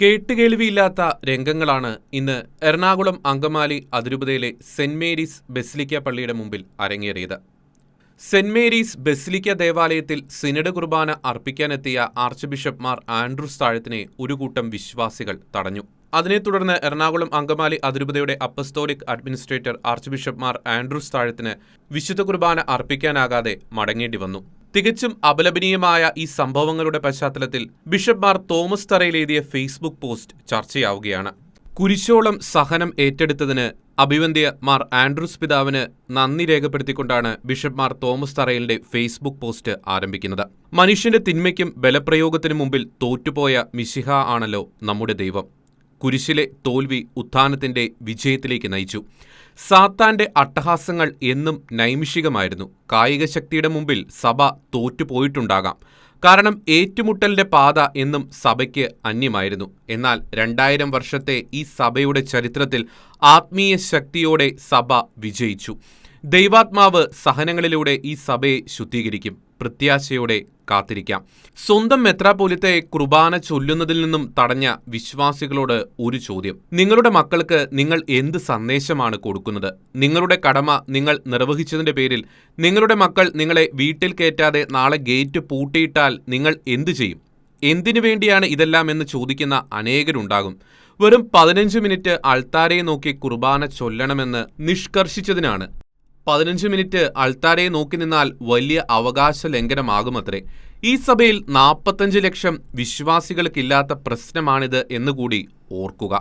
കേട്ടുകേൾവിയില്ലാത്ത രംഗങ്ങളാണ് ഇന്ന് എറണാകുളം അങ്കമാലി അതിരൂപതയിലെ saint Mary's basilica പള്ളിയുടെ മുമ്പിൽ അരങ്ങേറിയത്. സെന്റ് മേരീസ് ബെസ്ലിക്ക ദേവാലയത്തിൽ സിനഡ് കുർബാന അർപ്പിക്കാനെത്തിയ ആർച്ച് ബിഷപ്പ് മാർ ആൻഡ്രൂസ് താഴത്തിനെ ഒരു കൂട്ടം വിശ്വാസികൾ തടഞ്ഞു. അതിനെ തുടർന്ന് എറണാകുളം അങ്കമാലി അതിരൂപതയുടെ apostolic administrator archbishop Mar Andrews താഴത്തിന് വിശുദ്ധ കുർബാന അർപ്പിക്കാനാകാതെ മടങ്ങേണ്ടി വന്നു. തികച്ചും അപലപനീയമായ ഈ സംഭവങ്ങളുടെ പശ്ചാത്തലത്തിൽ ബിഷപ്പ് മാർ തോമസ് തറയിൽ എഴുതിയ ഫേസ്ബുക്ക് പോസ്റ്റ് ചർച്ചയാവുകയാണ്. കുരിശോളം സഹനം ഏറ്റെടുത്തതിന് അഭിവന്ദ്യ മാർ ആൻഡ്രൂസ് പിതാവിന് നന്ദി രേഖപ്പെടുത്തിക്കൊണ്ടാണ് ബിഷപ്പ് മാർ തോമസ് തറയിലിന്റെ ഫേസ്ബുക്ക് പോസ്റ്റ് ആരംഭിക്കുന്നത്. മനുഷ്യന്റെ തിന്മയ്ക്കും ബലപ്രയോഗത്തിനും മുമ്പിൽ തോറ്റുപോയ മിശിഹ ആണല്ലോ നമ്മുടെ ദൈവം. കുരിശിലെ തോൽവി ഉത്ഥാനത്തിന്റെ വിജയത്തിലേക്ക് നയിച്ചു. സാത്താന്റെ അട്ടഹാസങ്ങൾ എന്നും നൈമിഷികമായിരുന്നു. കായിക ശക്തിയുടെ മുമ്പിൽ സഭ തോറ്റുപോയിട്ടുണ്ടാകാം. കാരണം ഏറ്റുമുട്ടലിന്റെ പാത എന്നും സഭയ്ക്ക് അന്യമായിരുന്നു. എന്നാൽ രണ്ടായിരം വർഷത്തെ ഈ സഭയുടെ ചരിത്രത്തിൽ ആത്മീയ ശക്തിയോടെ സഭ വിജയിച്ചു. ദൈവാത്മാവ് സഹനങ്ങളിലൂടെ ഈ സഭയെ ശുദ്ധീകരിക്കും. പ്രത്യാശയോടെ കാത്തിരിക്കാം. സ്വന്തം മെത്രാപോലിത്തെ കുർബാന ചൊല്ലുന്നതിൽ നിന്നും തടഞ്ഞ വിശ്വാസികളോട് ഒരു ചോദ്യം. നിങ്ങളുടെ മക്കൾക്ക് നിങ്ങൾ എന്ത് സന്ദേശമാണ് കൊടുക്കുന്നത്? നിങ്ങളുടെ കടമ നിങ്ങൾ നിർവഹിച്ചതിന്റെ പേരിൽ നിങ്ങളുടെ മക്കൾ നിങ്ങളെ വീട്ടിൽ കയറ്റാതെ നാളെ ഗേറ്റ് പൂട്ടിയിട്ടാൽ നിങ്ങൾ എന്തു ചെയ്യും? എന്തിനു വേണ്ടിയാണ് ഇതെല്ലാം എന്ന് ചോദിക്കുന്ന അനേകരുണ്ടാകും. വെറും പതിനഞ്ച് മിനിറ്റ് അൾത്താരയെ നോക്കി കുർബാന ചൊല്ലണമെന്ന് നിഷ്കർഷിച്ചതിനാണ്. പതിനഞ്ച് മിനിറ്റ് അൾത്താരയെ നോക്കി നിന്നാൽ വലിയ അവകാശ ലംഘനമാകുമത്രേ ഈ സഭയിൽ നാൽപ്പത്തഞ്ച് ലക്ഷം വിശ്വാസികൾക്കില്ലാത്ത പ്രശ്നമാണിത് എന്നുകൂടി ഓർക്കുക.